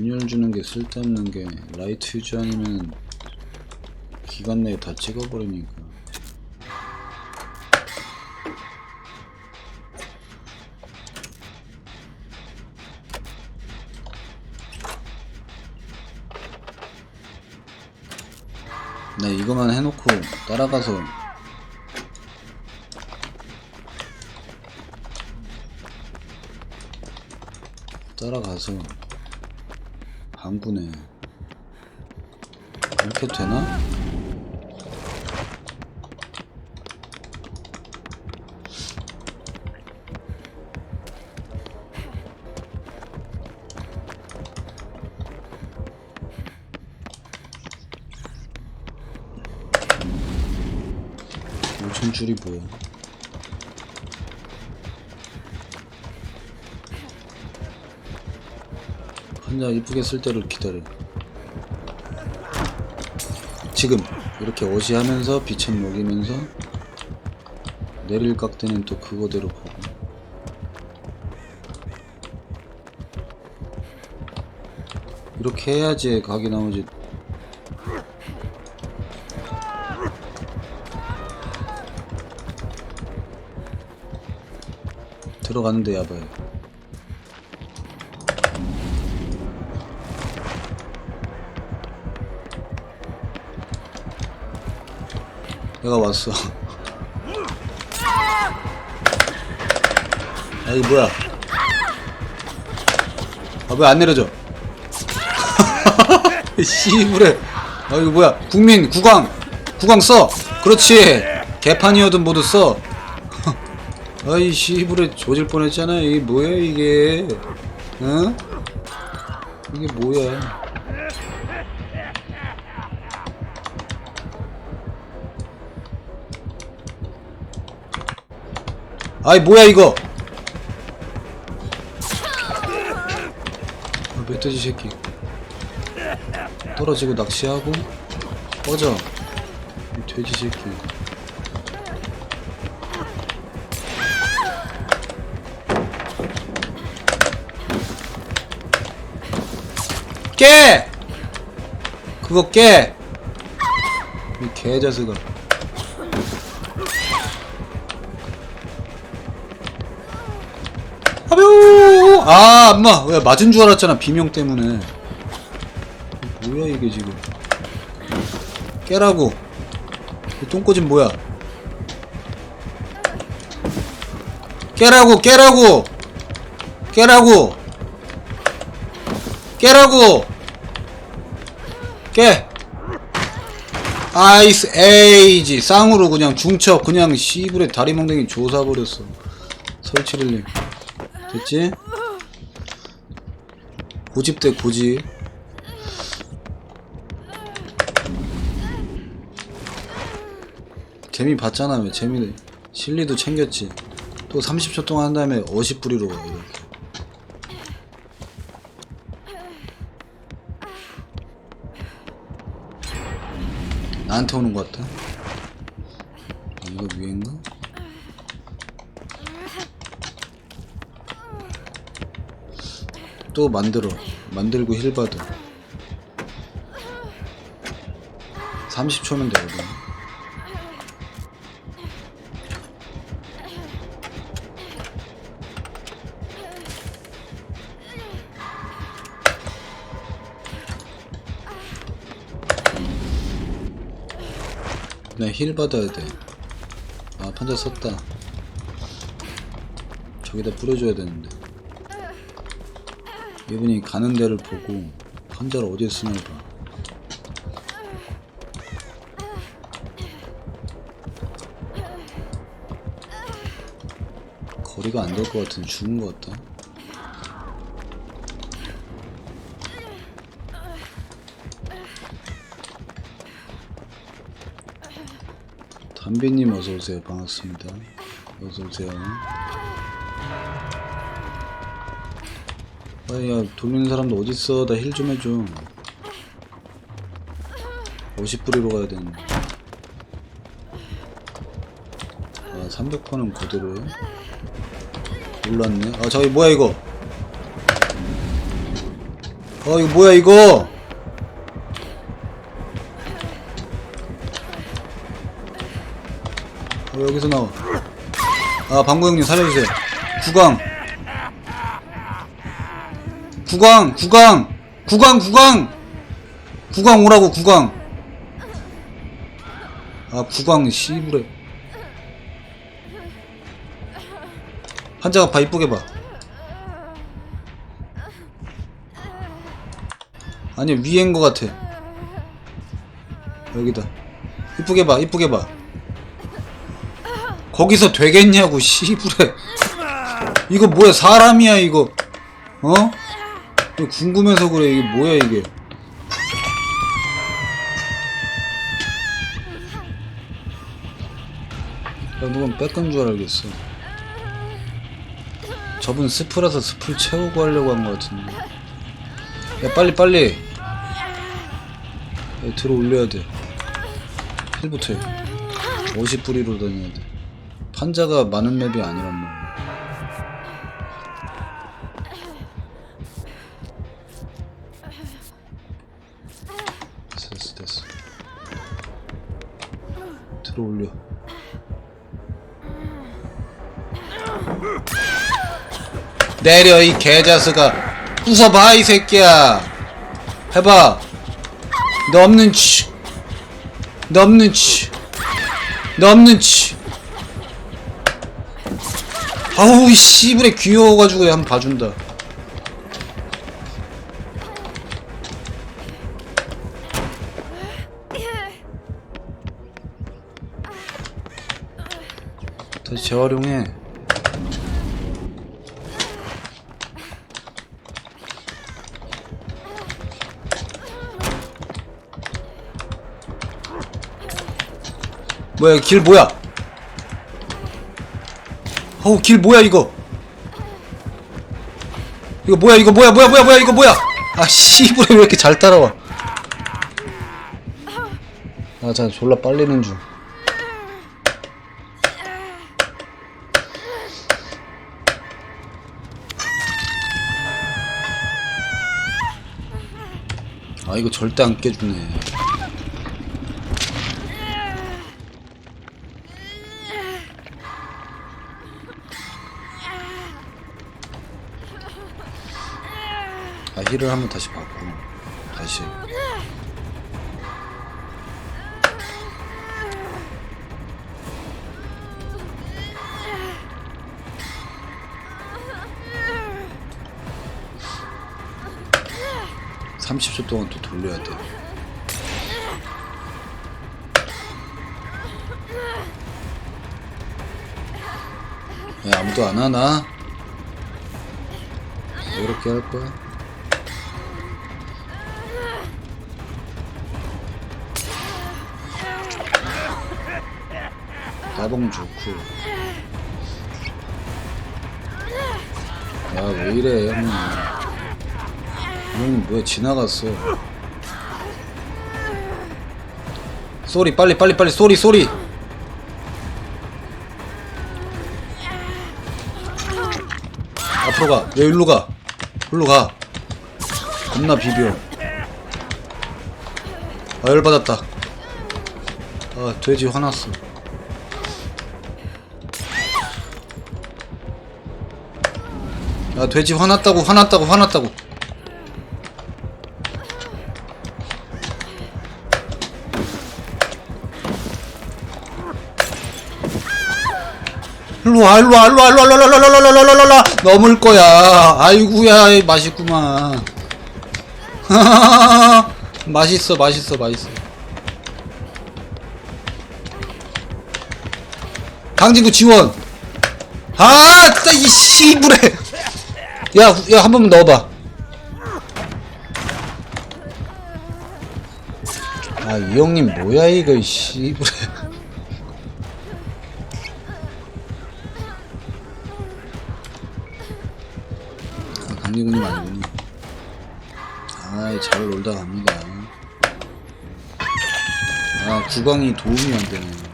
균열 주는 게 쓸데없는 게 라이트 유지 아니면 기간 내에 다 찍어버리니까. 나 이거만 해놓고 따라가서 따라가서 한군에 이렇게 되나? 오천 줄이 뭐야? 한자 이쁘게 쓸 때를 기다려. 지금 이렇게 어시하면서 빛은 먹이면서 내릴 각 때는 또 그거대로 보고. 이렇게 해야지 각이 나오지. 들어가는데 야봐요. 내가 왔어. 아, 이 뭐야? 아, 왜 안 내려져? 씨부레. 아, 이거 뭐야? 국민, 국왕! 국왕 써! 그렇지! 개판이어든 모두 써! 아이, 씨부레 조질 뻔 했잖아. 이게 뭐야, 이게? 응? 이게 뭐야? 아이 뭐야 이거? 아, 멧돼지 새끼. 떨어지고 낚시하고 꺼져. 이 돼지 새끼. 깨! 그거 깨! 이 개자식아 아뷰! 아, 엄마, 왜 맞은 줄 알았잖아, 비명 때문에. 뭐야, 이게 지금. 깨라고. 이 똥꼬집 뭐야? 깨라고, 깨라고! 깨라고! 깨라고! 깨! 아이스 에이지 쌍으로 그냥 중첩 그냥 씨불에 다리 멍댕이 조사버렸어 설치를님 됐지? 고집 대 고집. 재미 봤잖아 왜 재미 실리도 챙겼지. 또 30초 동안 한 다음에 어시 뿌리로 가 이렇게. 나한테 오는 것 같다 아, 이거 위인가? 또 만들어. 만들고 힐 받아. 30초면 되거든 그냥 힐 받아야 돼아 판자 썼다. 저기다 뿌려줘야 되는데 이분이 가는 데를 보고 판자를 어디에 쓰나 봐. 거리가 안 될 것 같은 죽은 것 같다. 담비님 어서 오세요. 반갑습니다. 어서 오세요. 아야 돌리는 사람도 어딨어? 나 힐 좀 해줘. 50뿌리로 가야 되는데. 아 300%는 그대로에 몰랐네. 아 저기 뭐야 이거? 어 이거 뭐야 이거? 어, 여기서 나와. 아 방구 형님 살려주세요. 구강 구강 구강 구강 구강. 구강 오라고 구강. 아 구강 씨부래 환자가 봐 이쁘게 봐. 아니 위엔 거 같아. 여기다. 이쁘게 봐 이쁘게 봐. 거기서 되겠냐고 씨부래 이거 뭐야 사람이야 이거. 어? 궁금해서 그래? 이게 뭐야 이게? 야 누군 뺏은 줄 알겠어. 저분 스프라서 스프를 채우고 하려고 한 것 같은데. 야 빨리 빨리! 야, 들어 올려야 돼. 힐부터 해. 50뿌리로 다녀야 돼. 판자가 많은 맵이 아니란 말이야 들어 올려 내려 이 개자스가 부숴봐 이 새끼야 해봐 너 없는 치. 너 없는 치. 너 없는 치. 아우 이 씨부레 귀여워가지고 한번 봐준다 다시 재활용해. 뭐야 길 뭐야? 어우 길 뭐야 이거? 이거 뭐야 이거 뭐야 뭐야 뭐야 뭐야 이거 뭐야? 아 씨부레 왜 이렇게 잘 따라와? 아자 졸라 빨리는 중 아 이거 절대 안 깨주네. 아 힐을 한번 다시 받고 다시 (30초) 동안 또 돌려야 돼 왜 아무도 안 하나? 왜 이렇게 할 거야? 나봉 좋고 야 왜 이래 형님 형님 왜 지나갔어 쏘리 빨리 빨리 빨리 쏘리 쏘리 앞으로 가. 왜 일로 가? 일로 가. 겁나 비벼. 아, 열받았다. 아, 돼지 화났어. 아, 돼지 화났다고, 화났다고, 화났다고. 일로와 일로와 일로와 일로와 일로와 일로와 일로와 일로와 일로와 일로와 넘을 거야 아이구야 맛있구만 맛있어 맛있어 맛있어 강진구 지원 아 진짜 이 씨부레 야야 한 번만 넣어봐 아 이 형님 뭐야 이거 이 씨부레 강리군님 아니군요. 아이, 잘 놀다 갑니다. 아, 구강이 도움이 안 되네.